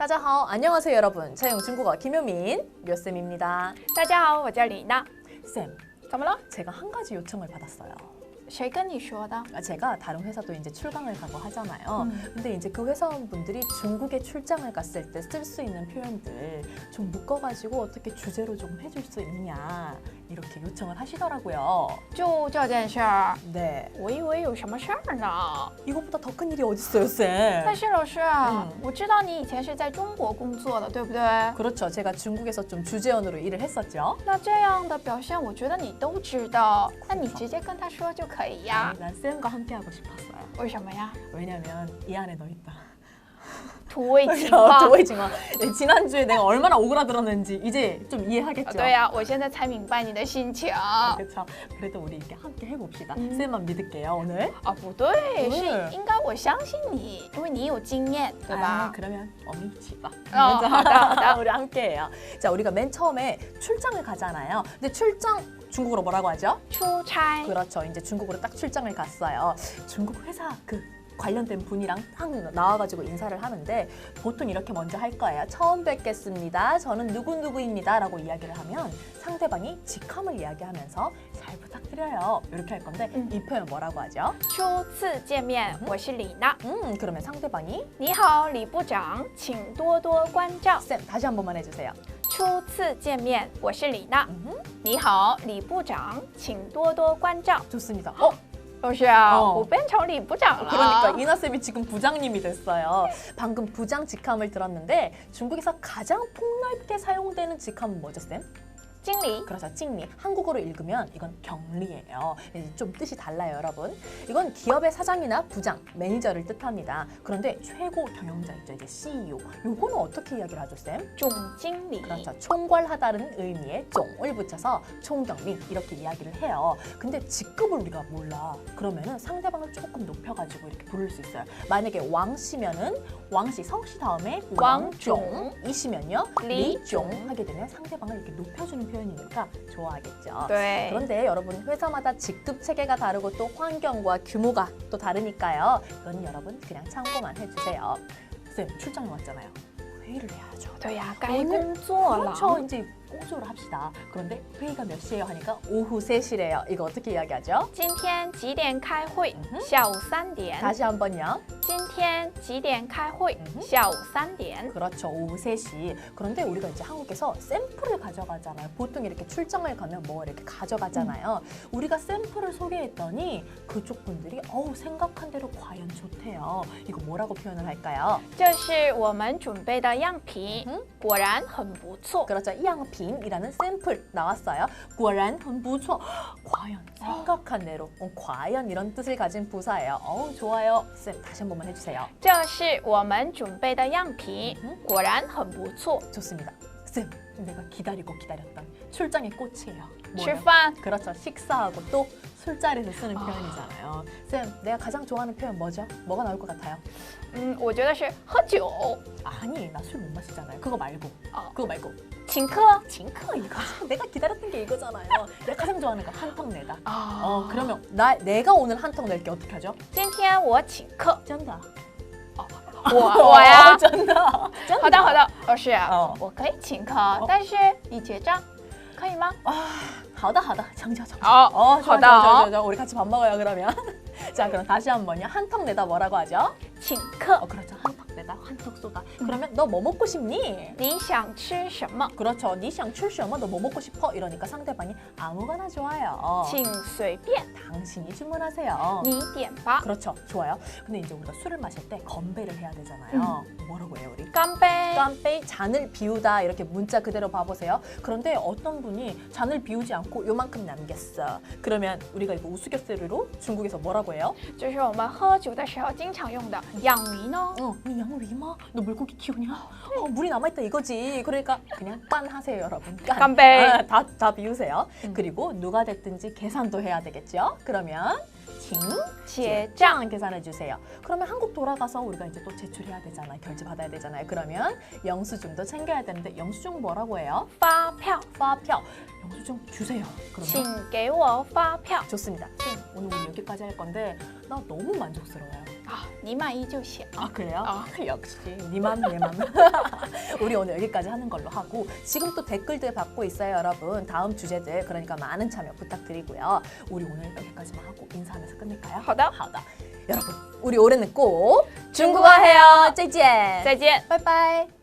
따자하오 안녕하세요 여러분. 차영 중국어 김효민 묘쌤입니다. 大家好，我叫李娜。 쌤, 怎么了？ 제가 한 가지 요청을 받았어요. 谁跟你说的？ 아, 제가 다른 회사도 이제 출강을 가고 하잖아요. 음. 근데 이제 그 회사원분들이 중국에 출장을 갔을 때 쓸 수 있는 표현들 좀 묶어가지고 어떻게 주제로 좀 해줄 수 있냐 이렇게 요청을 하시더라고요. 就这件事儿， 네, 我以为有什么事儿呢。 이것보다 더 큰 일이 어딨어요, 쌤? 但是老师，嗯我知道你以前是在中国工作的，对不对？ 그렇죠. 제가 중국에서 좀 주재원으로 일을 했었죠. 那这样的表现，我觉得你都知道，那你直接跟他说就可以呀 아니, 。난 쌤과 함께 하고 싶었어요. 为什么呀？ 왜냐면 이 안에 너 있다. 土味情话。 도웨징어. 네, 지난주에 내가 얼마나 오그라들었는지 이제 좀 이해하겠죠? 对呀、我现在才明白你的心情。啊， 그렇죠. 그래도 우리 이렇게 함께 해봅시다. 음. 쌤만 믿을게요 오늘. 不对，嗯是应该我相信你，因为你有经验，对 아, 吧？ 그러면 어미치 봐. 어, 먼저 하다, 하다. 우리 함께해요. 자, 우리가 맨 처음에 출장을 가잖아요. 근데 출장 중국어로 뭐라고 하죠? 出差。 그렇죠. 이제 중국으로 딱 출장을 갔어요. 중국 회사 그 관련된 분이랑 딱 나와가지고 인사를 하는데 보통 이렇게 먼저 할 거예요. 처음 뵙겠습니다. 저는 누구누구입니다. 라고 이야기를 하면 상대방이 직함을 이야기하면서 잘 부탁드려요. 이렇게 할 건데 음. 이 표현 뭐라고 하죠? 初次见面，我是李娜。 음, 그러면 상대방이 你好，李部长，请多多关照。 쌤 다시 한 번만 해주세요. 初次见面，我是李娜。 음흠, 你好，李部长，请多多关照。 좋습니다. 어, 러시아 어. 어. 오벤처리 부장 그러니까 이나쌤이 지금 부장님이 됐어요 방금 부장 직함을 들었는데 중국에서 가장 폭넓게 사용되는 직함은 뭐죠 쌤? 찡리. 그렇죠 찡리. 한국어로 읽으면 이건 경리예요. 좀 뜻이 달라요 여러분. 이건 기업의 사장이나 부장 매니저를 뜻합니다. 그런데 최고 경영자 있죠 이제 CEO. 요거는 어떻게 이야기를 하죠 쌤? 총찡리. 그렇죠. 총괄하다는 의미의 쫑을 붙여서 총경리 이렇게 이야기를 해요. 근데 직급을 우리가 몰라. 그러면은 상대방을 조금 높여가지고 이렇게 부를 수 있어요. 만약에 왕씨면은 왕씨 성씨 다음에 왕쫑 이시면요 리쫑 하게 되면 상대방을 이렇게 높여주는 표현이니까 좋아하겠죠. 对， 그런데 여러분 회사마다 직급 체계가 다르고 또 환경과 규모가 또 다르니까요. 이건 여러분 그냥 참고만 해주세요. 쌤 출장을 왔잖아요. 회의를 해야죠. 对呀，该 오늘 工作了。 그렇죠. 이제工作를 합시다. 그런데 회의가 몇 시예요 하니까 오후 3시래요. 이거 어떻게 이야기하죠? 今天几点开会嗯？哼下午三点。 다시 한번요. 今天几点开会嗯？哼下午三点。 그렇죠. 오후 3시. 그런데 우리가 이제 한국에서 샘플을 가져가잖아요. 보통 이렇게 출장을 가면 뭐 이렇게 가져가잖아요. 우리가 샘플을 소개했더니 그쪽 분들이 어우 생각한 대로 과연 좋대요. 이거 뭐라고 표현을 할까요? 这是我们准备的样品嗯，果然很不错。 그렇죠. 이양빈이라는 샘플 나왔어요. 果然很不错. 과연 생각한 대로 어, 과연 이런 뜻을 가진 부사예요. 어우 좋아요. 쌤 다시 한 번 만 해주세요. 这是我们准备的样品嗯，果然很不错。 좋습니다. 쌤 내가 기다리고 기다렸던 출장의 꽃이에요. 吃 뭐예요? 饭， 그렇죠. 식사하고 또 술자리에서 쓰는 표현이잖아요. 쌤 내가 가장 좋아하는 표현 뭐죠? 뭐가 나올 것 같아요? 嗯，我觉得是喝酒， 아니 나 술 못 마시잖아요. 그거 말고 어. 그거 말고 请客。 징크 이거 내가 기다렸던 게 이거잖아요. 내가 가장 좋아하는 거 한턱 내다. 啊 어 그러면 나 내가 오늘 한턱 낼게 어떻게 하죠? 今天我请客， 쩐다. 我我呀。 쩐다. 好的好的，老师哦，我可以请客，但是已结账，可以吗？ 하다 하다 정자 정자. 어, 어, 좋아, 하다. 좋아, 좋아, 좋아, 좋아. 우리 같이 밥 먹어요 그러면. 자 그럼 다시 한번요. 한턱 내다 뭐라고 하죠? 请客 어 ， 그렇죠. 한턱 내다 한턱 쏘다. 그러면 너 뭐 먹고 싶니? 你想吃什么？ 그렇죠. 니샹 출시엄마 너 뭐 먹고 싶어? 이러니까 상대방이 아무거나 좋아요. 请随便， 당신이 주문하세요. 你点吧。 그렇죠. 좋아요. 근데 이제 우리가 술을 마실 때 건배를 해야 되잖아요. 뭐라고 해요 우리? 干杯！ 깜빼 잔을 비우다 이렇게 문자 그대로 봐보세요. 그런데 어떤 분이 잔을 비우지 않고 요만큼 남겼어. 그러면 우리가 이거 우스갯소리로 중국에서 뭐라고 해요? 这是我们喝酒的时候经常用的。养鱼呢？ 어, 니 양위마? 너 물고기 키우냐? 어, 물이 남아있다 이거지. 그러니까 그냥 깐 하세요 여러분. 깐. 깜빼. 아, 다, 다 비우세요. 음. 그리고 누가 됐든지 계산도 해야 되겠죠? 그러면 징 结账。 장 계산해 주세요. 그러면 한국 돌아가서 우리가 이제 또 제출해야 되잖아요. 결제 받아야 되잖아요. 그러면 영수증도 챙겨야 되는데 영수증 뭐라고 해요? 发票， 파표. 영수증 주세요. 请 그러면 给我发票。 좋습니다. 쌤, 오늘 우리 여기까지 할 건데 나 너무 만족스러워요. 啊，你满意就行。 아 그래요? 아. 역시 니맘 내맘 우리 오늘 여기까지 하는 걸로 하고 지금 또 댓글들 받고 있어요 여러분 다음 주제들 그러니까 많은 참여 부탁드리고요 우리 오늘 여기까지만 하고 인사하면서 끝낼까요? 好的， 하다 여러분 우리 올해는 꼭 중국어 해요 再见再见。拜拜